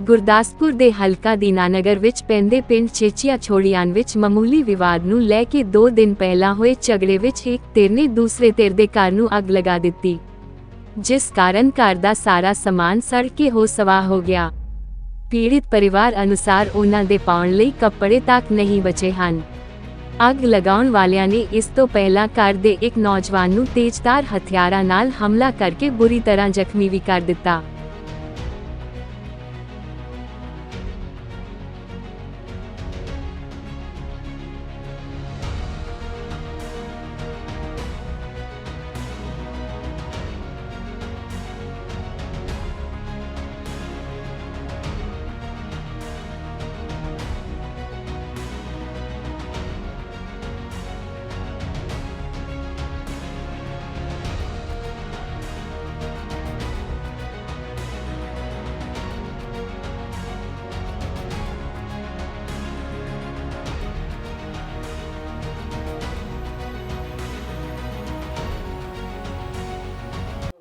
ਗੁਰਦਾਸਪੁਰ ਦੇ ਹਲਕਾ ਦੀਨਾਨਗਰ ਵਿੱਚ ਪੈਂਦੇ ਪਿੰਡ ਚੇਚੀਆ ਛੋੜੀਆਂ ਵਿੱਚ ਮਾਮੂਲੀ ਵਿਵਾਦ ਨੂੰ ਲੈ ਕੇ 2 ਦਿਨ ਪਹਿਲਾਂ ਹੋਏ ਝਗੜੇ ਵਿੱਚ ਇੱਕ ਧਿਰ ਨੇ ਦੂਸਰੇ ਧਿਰ ਦੇ ਘਰ ਨੂੰ ਅੱਗ ਲਗਾ ਦਿੱਤੀ। ਜਿਸ ਕਾਰਨ ਘਰ ਦਾ ਸਾਰਾ ਸਮਾਨ ਸੜ ਕੇ ਹੋ ਸਵਾਹ ਹੋ ਗਿਆ। ਪੀੜਿਤ ਪਰਿਵਾਰ ਅਨੁਸਾਰ ਉਹਨਾਂ ਦੇ ਪਾਉਣ ਲਈ ਕੱਪੜੇ ਤੱਕ ਨਹੀਂ ਬਚੇ ਹਨ। ਅੱਗ ਲਗਾਉਣ ਵਾਲਿਆਂ ਨੇ ਇਸ ਤੋਂ ਪਹਿਲਾਂ ਘਰ ਦੇ ਇੱਕ ਨੌਜਵਾਨ ਨੂੰ ਤੇਜ਼ਧਾਰ ਹਥਿਆਰਾਂ ਨਾਲ ਹਮਲਾ ਕਰਕੇ ਬੁਰੀ ਤਰ੍ਹਾਂ ਜ਼ਖਮੀ ਵੀ ਕਰ ਦਿੱਤਾ।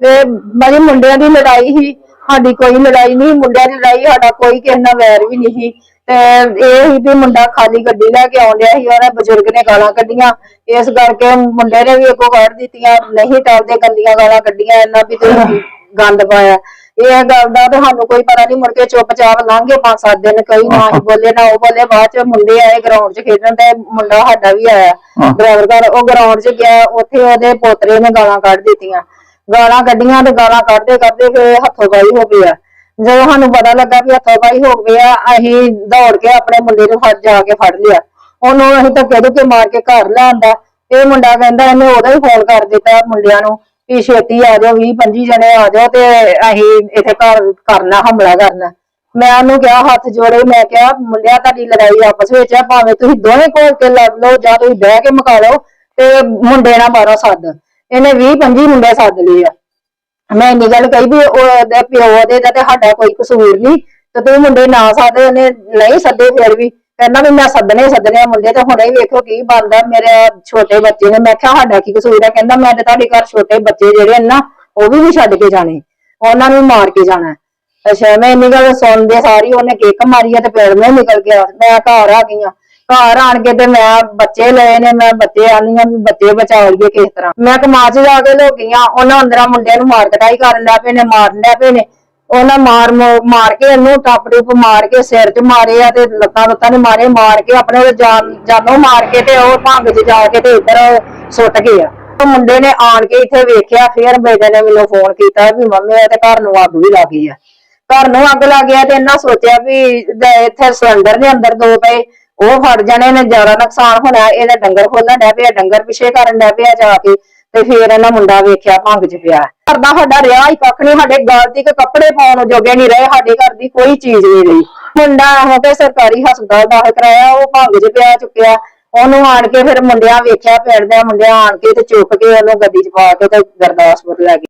ਤੇ ਮੇਰੀ ਮੁੰਡਿਆਂ ਦੀ ਲੜਾਈ ਸੀ ਸਾਡੀ ਕੋਈ ਲੜਾਈ ਨਹੀਂ ਮੁੰਡਿਆਂ ਦੀ ਲੜਾਈ ਸਾਡਾ ਕੋਈ ਕਿਸੇ ਨਾਲ ਵੈਰ ਵੀ ਨਹੀਂ ਸੀ। ਤੇ ਇਹ ਸੀ ਵੀ ਮੁੰਡਾ ਖਾਲੀ ਗੱਡੀ ਲੈ ਕੇ ਆਉਣ ਡਿਆ ਸੀ ਉਹਨੇ ਬਜ਼ੁਰਗ ਨੇ ਗਾਲਾਂ ਕੱਢੀਆਂ। ਇਸ ਕਰਕੇ ਮੁੰਡੇ ਨੇ ਵੀ ਅੱਗੋਂ ਕੱਢ ਦਿੱਤੀਆਂ ਨਹੀਂ ਟਲਦੇ ਗੰਦੀਆਂ ਗਾਲਾਂ ਕੱਢੀਆਂ ਇਹਨਾਂ ਵੀ ਤੁਸੀਂ ਗੰਦ ਪਾਇਆ। ਇਹ ਗੱਲ ਦਾ ਤੇ ਸਾਨੂੰ ਕੋਈ ਪਤਾ ਨਹੀਂ ਮੁੜ ਕੇ ਚੁੱਪਚਾਪ ਲੰਘ ਪੰਜ ਸੱਤ ਦਿਨ ਕਈ ਨਾ ਹੀ ਬੋਲੇ ਨਾ ਉਹ ਬੋਲੇ ਬਾਅਦ ਚ ਮੁੰਡੇ ਆਏ ਗਰਾਊਂਡ 'ਚ ਖੇਡਣ ਤੇ ਮੁੰਡਾ ਸਾਡਾ ਵੀ ਆਇਆ। ਹਾਂ। ਡਰਾਈਵਰ ਘਰ ਉਹ ਗਰਾਊਂਡ 'ਚ ਗਿਆ ਉੱਥੇ ਉਹਦੇ ਪੋਤਰੇ ਨੇ ਗਾਲਾਂ ਕੱਢ ਦਿੱਤੀਆਂ। ਗਾਲਾਂ ਕੱਢੀਆਂ ਤੇ ਗਾਲਾਂ ਕੱਢਦੇ ਕੱਢਦੇ ਫਿਰ ਹੱਥੋਂ ਪਾਈ ਹੋ ਗਿਆ ਜਦੋਂ ਸਾਨੂੰ ਪਤਾ ਲੱਗਾ ਵੀ ਹੱਥੋਂ ਪਾਈ ਹੋ ਗਿਆ ਅਸੀਂ ਦੌੜ ਕੇ ਆਪਣੇ ਮੁੰਡੇ ਨੂੰ ਫੜ ਜਾ ਕੇ ਫੜ ਲਿਆ। ਉਹਨੂੰ ਅਸੀਂ ਧੱਕੇ ਧੁੱਕੇ ਮਾਰ ਕੇ ਘਰ ਲਿਆਂਦਾ। ਇਹ ਮੁੰਡਾ ਕਹਿੰਦਾ, ਇਹਨੇ ਉਹਦਾ ਹੀ ਫੋਨ ਕਰ ਦਿੱਤਾ ਮੁੰਡਿਆਂ ਨੂੰ ਵੀ ਛੇਤੀ ਆ ਜਾਓ 20 25 ਜਣੇ ਆ ਜਾਓ ਤੇ ਅਸੀਂ ਇੱਥੇ ਘਰ ਕਰਨਾ, ਹਮਲਾ ਕਰਨਾ। ਮੈਂ ਉਹਨੂੰ ਕਿਹਾ, ਹੱਥ ਜੋੜੇ। ਮੈਂ ਕਿਹਾ, ਮੁੰਡਿਆ, ਤੁਹਾਡੀ ਲੜਾਈ ਆਪਸ ਵਿੱਚ ਆ, ਭਾਵੇਂ ਤੁਸੀਂ ਦੋਵੇਂ ਕੋਲ ਕੇ ਲੜ ਲਓ ਜਾਂ ਤੁਸੀਂ ਬਹਿ ਕੇ ਮੁਕਾ ਲਓ ਤੇ ਮੁੰਡੇ ਨਾਲ ਮਾਰੋ ਸੱਦ। ਇਹਨੇ 20 25 ਮੁੰਡੇ ਸੱਦ ਲਏ ਆ। ਮੈਂ ਇੰਨੀ ਗੱਲ ਕਹੀ ਵੀ ਉਹਦੇ ਪਿਓ ਦੇ ਦਾ ਤੇ ਸਾਡਾ ਕੋਈ ਕਸੂਰ ਨਹੀਂ, ਤੇ ਤੂੰ ਮੁੰਡੇ ਨਾ ਸਾਦੇ ਉਹਨੇ ਨਹੀਂ ਸੱਦੇ ਫਿਰ ਵੀ। ਕਹਿੰਦਾ ਵੀ ਮੈਂ ਸੱਦਣੇ ਹੀ ਸੱਦਣੇ ਮੁੰਡੇ, ਤੇ ਹੁਣੇ ਹੀ ਵੇਖੋ ਕੀ ਬਣਦਾ, ਮੇਰੇ ਛੋਟੇ ਬੱਚੇ ਨੇ, ਮੈਂ ਕਿਹਾ ਸਾਡਾ ਕੀ ਕਸੂਰ ਹੈ ਕਹਿੰਦਾ ਮੈਂ ਤੇ ਤੁਹਾਡੇ ਘਰ ਛੋਟੇ ਬੱਚੇ ਜਿਹੜੇ ਨਾ, ਉਹ ਵੀ ਨਹੀਂ ਛੱਡ ਕੇ ਜਾਣੇ। ਉਹਨਾਂ ਨੂੰ ਮਾਰ ਕੇ ਜਾਣਾ। ਅੱਛਾ, ਮੈਂ ਇੰਨੀ ਗੱਲ ਸੁਣਦੇ ਸਾਰੀ, ਉਹਨੇ ਕਿੱਕ ਮਾਰੀ ਆ ਤੇ ਪੈਰ ਮੈਂ ਨਿਕਲ ਗਿਆ। ਮੈਂ ਘਰ ਆ ਗਈ ਆ। ਘਰ ਆਣ ਕੇ ਤੇ ਮੈਂ ਬੱਚੇ ਲਏ ਨੇ, ਮੈਂ ਬੱਚੇ ਆਨੀਆਂ ਵੀ ਬੱਚੇ ਬਚਾ ਲਈਏ ਕਿਸ ਤਰ੍ਹਾਂ। ਮੈਂ ਕਮਾ ਚ ਜਾ ਕੇ ਲੋਕੀਆਂ ਉਹਨਾਂ ਅੰਦਰਾਂ ਮੁੰਡਿਆਂ ਨੂੰ ਮਾਰ ਕਟਾਈ ਕਰਨ ਲੈ ਪਏ ਨੇ, ਮਾਰਨ ਲੈ ਪਏ ਨੇ। ਉਹਨਾਂ ਮਾਰ ਮਾਰ ਕੇ ਇਹਨੂੰ ਟੱਪ ਟੁੱਪ ਮਾਰ ਕੇ ਸਿਰ 'ਚ ਮਾਰੇ ਆ ਤੇ ਲੱਤਾਂ ਲੁੱਤਾਂ ਨੇ ਮਾਰੇ, ਮਾਰ ਕੇ ਆਪਣੇ ਉਹ ਜਾਨ, ਜਾਨੋਂ ਮਾਰ ਕੇ ਤੇ ਉਹ ਭੰਗ 'ਚ ਜਾ ਕੇ ਤੇ ਇੱਧਰ ਸੁੱਟ ਗਏ ਆ। ਉਹ ਮੁੰਡੇ ਨੇ ਆਣ ਕੇ ਇੱਥੇ ਵੇਖਿਆ, ਫੇਰ ਬੇਟੇ ਨੇ ਮੈਨੂੰ ਫੋਨ ਕੀਤਾ ਵੀ ਮੰਮੀ ਇਹ ਤੇ ਘਰ ਨੂੰ ਅੱਗ ਵੀ ਲੱਗ ਗਈ ਆ। ਘਰ ਨੂੰ ਅੱਗ ਲੱਗ ਗਿਆ ਤੇ ਇਹਨਾਂ ਸੋਚਿਆ ਵੀ ਇੱਥੇ ਸਿਲੰਡਰ ਦੇ ਅੰਦਰ ਦੋ ਪਏ। ਉਹ ਫੜ ਜਾਣੇ ਨੇ ਜ਼ਿਆਦਾ ਨੁਕਸਾਨ ਹੋਣਾ ਇਹਦਾ ਡੰਗਰ ਖੋਲਣ ਡੈ ਪਿਆ, ਡੰਗਰ ਪਿੱਛੇ ਕਰਨ ਡੈ ਪਿਆ ਜਾ ਕੇ, ਤੇ ਫੇਰ ਇਹਨਾਂ ਮੁੰਡਾ ਵੇਖਿਆ ਭੰਗ ਚ ਪਿਆ। ਘਰ ਦਾ ਸਾਡਾ ਰਿਹਾ ਹੀ ਕੱਖ ਨਹੀਂ, ਸਾਡੇ ਗਲ ਦੀ ਕੱਪੜੇ ਪਾਉਣ ਜੋਗੇ ਨਹੀਂ ਰਹੇ, ਸਾਡੇ ਘਰ ਦੀ ਕੋਈ ਚੀਜ਼ ਨਹੀਂ ਰਹੀ। ਮੁੰਡਾ ਹੋ ਕੇ ਸਰਕਾਰੀ ਹਸਪਤਾਲ ਦਾਖਲ ਕਰਾਇਆ, ਉਹ ਭੰਗ ਚ ਪਿਆ ਚੁੱਕਿਆ। ਉਹਨੂੰ ਆਣ ਕੇ ਫਿਰ ਮੁੰਡਿਆਂ ਵੇਖਿਆ ਪਿੰਡ ਦੇ ਮੁੰਡਿਆਂ ਆਣ ਕੇ ਤੇ ਚੁੱਕ ਕੇ ਉਹਨੂੰ ਗੱਡੀ ਚ ਪਾ ਕੇ ਤੇ ਗੁਰਦਾਸਪੁਰ ਲੈ ਗਏ।